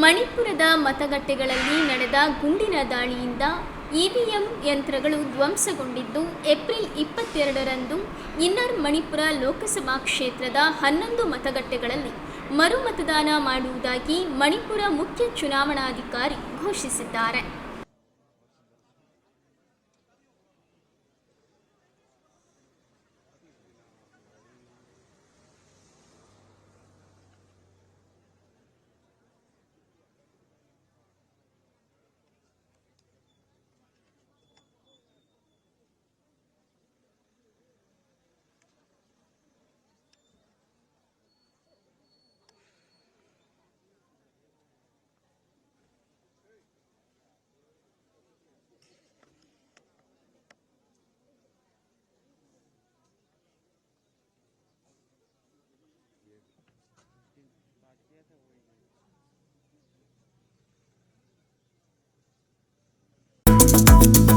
ನಗರದ ಮತಗಟ್ಟೆಗಳಲ್ಲಿ ನಡೆದ ಗುಂಡಿನ ದಾಳಿಯಿಂದ ಇವಿಎಂ ಯಂತ್ರಗಳು ಧ್ವಂಸಗೊಂಡಿದ್ದು, ಏಪ್ರಿಲ್ ಇಪ್ಪತ್ತೆರಡರಂದು ಇನ್ನರ್ ಮಣಿಪುರ ಲೋಕಸಭಾ ಕ್ಷೇತ್ರದ ಹನ್ನೊಂದು ಮತಗಟ್ಟೆಗಳಲ್ಲಿ ಮರು ಮತದಾನ ಮಾಡುವುದಾಗಿ ಮಣಿಪುರ ಮುಖ್ಯ ಚುನಾವಣಾಧಿಕಾರಿ ಘೋಷಿಸಿದ್ದಾರೆ. Música